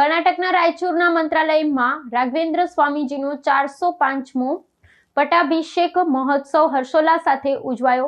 કર્ણાટકના રાયચુરના મંત્રાલયમાં રાઘવેન્દ્ર સ્વામીજીનો ચારસો પાંચમો પટાભિષેક મહોત્સવ હર્ષોલ્લાસ સાથે ઉજવાયો.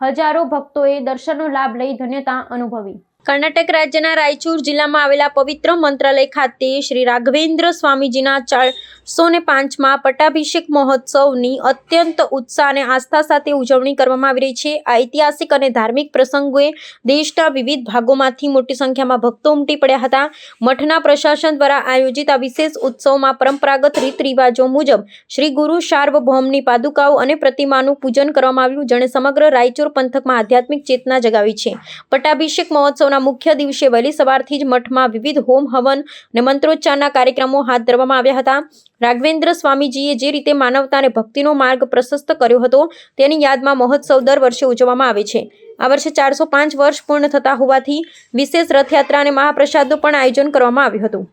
હજારો ભક્તોએ દર્શનનો લાભ લઈ ધન્યતા અનુભવી. કર્ણાટક રાજ્યના રાયચુર જિલ્લામાં આવેલા પવિત્ર મંત્રાલય ખાતે શ્રી રાઘવેન્દ્ર સ્વામીજીના ચારસો ને પાંચમાં પટ્ટાભિષેક મહોત્સવની અત્યંત ઉત્સાહ અને આસ્થા સાથે ઉજવણી કરવામાં આવી રહી છે. આ ઐતિહાસિક અને ધાર્મિક પ્રસંગોએ દેશના વિવિધ ભાગોમાંથી મોટી સંખ્યામાં ભક્તો ઉમટી પડ્યા હતા. મઠના પ્રશાસન દ્વારા આયોજિત આ વિશેષ ઉત્સવમાં પરંપરાગત રીત રિવાજો મુજબ શ્રી ગુરુ સાર્વભૌમની પાદુકાઓ અને પ્રતિમાનું પૂજન કરવામાં આવ્યું, જેણે સમગ્ર રાયચુર પંથકમાં આધ્યાત્મિક ચેતના જગાવી છે. પટ્ટાભિષેક મહોત્સવના મુખ્ય દિવસે વહેલી સવારથી જ મઠમાં વિવિધ હોમ હવન અને મંત્રોચ્ચારના કાર્યક્રમો હાથ ધરવામાં આવ્યા હતા. રાઘવેન્દ્ર સ્વામીજીએ જે રીતે માનવતા અને ભક્તિનો માર્ગ પ્રશસ્ત કર્યો હતો, તેની યાદમાં મહોત્સવ દર વર્ષે ઉજવવામાં આવે છે. આ વર્ષે ચારસો પાંચ વર્ષ પૂર્ણ થતા હોવાથી વિશેષ રથયાત્રા અને મહાપ્રસાદનું પણ આયોજન કરવામાં આવ્યું હતું.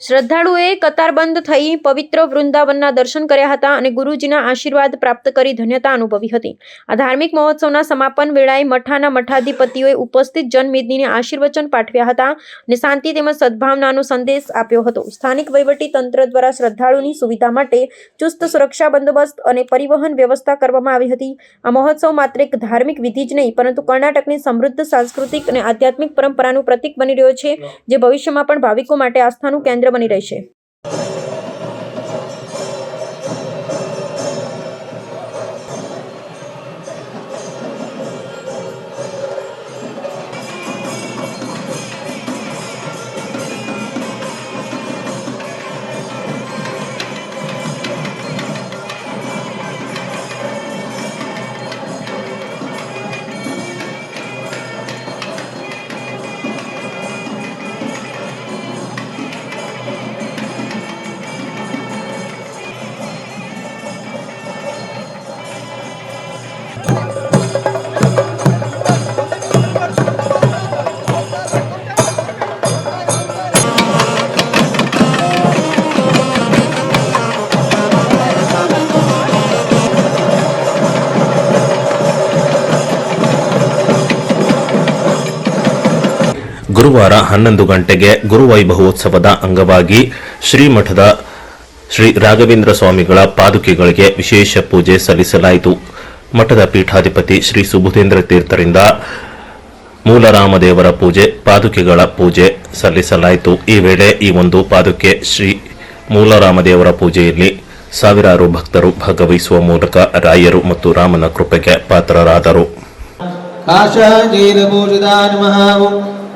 શ્રદ્ધાળુઓએ કતારબંધ થઈ પવિત્ર વૃંદાવનના દર્શન કર્યા હતા અને ગુરુજીના આશીર્વાદ પ્રાપ્ત કરી ધન્યતા અનુભવી હતી. આ ધાર્મિક મહોત્સવના સમાપન વેળાએ મઠાના મઠાધિપતિઓએ ઉપસ્થિત જનમેદનીને આશીર્વચન પાઠવ્યા હતા અને શાંતિ તેમજ સદભાવનાનો સંદેશ આપ્યો હતો. સ્થાનિક વહીવટી તંત્ર દ્વારા શ્રદ્ધાળુની સુવિધા માટે ચુસ્ત સુરક્ષા બંદોબસ્ત અને પરિવહન વ્યવસ્થા કરવામાં આવી હતી. આ મહોત્સવ માત્ર એક ધાર્મિક વિધિ જ નહીં, પરંતુ કર્ણાટકની સમૃદ્ધ સાંસ્કૃતિક અને આધ્યાત્મિક પરંપરાનું પ્રતીક બની રહ્યો છે, જે ભવિષ્યમાં પણ ભાવિકો માટે આસ્થાનું કેન્દ્ર બની રહેશે. ಗುರುವಾರ ಹನ್ನೊಂದು ಗಂಟೆಗೆ ಗುರುವೈಭವೋತ್ಸವದ ಅಂಗವಾಗಿ ಶ್ರೀಮಠದ ಶ್ರೀ ರಾಘವೇಂದ್ರ ಸ್ವಾಮಿಗಳ ಪಾದುಕೆಗಳಿಗೆ ವಿಶೇಷ ಪೂಜೆ ಸಲ್ಲಿಸಲಾಯಿತು. ಮಠದ ಪೀಠಾಧಿಪತಿ ಶ್ರೀ ಸುಬುಧೇಂದ್ರ ತೀರ್ಥರಿಂದ ಮೂಲರಾಮದೇವರ ಪೂಜೆ, ಪಾದುಕೆಗಳ ಪೂಜೆ ಸಲ್ಲಿಸಲಾಯಿತು. ಈ ವೇಳೆ ಈ ಒಂದು ಪಾದುಕೆ ಶ್ರೀ ಮೂಲರಾಮದೇವರ ಪೂಜೆಯಲ್ಲಿ ಸಾವಿರಾರು ಭಕ್ತರು ಭಾಗವಹಿಸುವ ಮೂಲಕ ರಾಯರು ಮತ್ತು ರಾಮನ ಕೃಪೆಗೆ ಪಾತ್ರರಾದರು. काशाजीरभूषिता नमः ॐ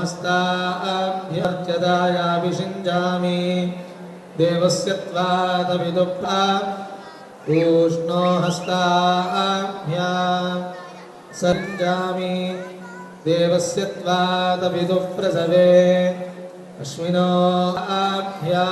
हस्ताभ्यर्चदायाभिषिञ्जामि देवस्य त्वादविदुप्रा पूष्णो हस्ताभ्या सञ्जामि। देवस्य त्वादविदुःप्रसवे अश्विनो आभ्या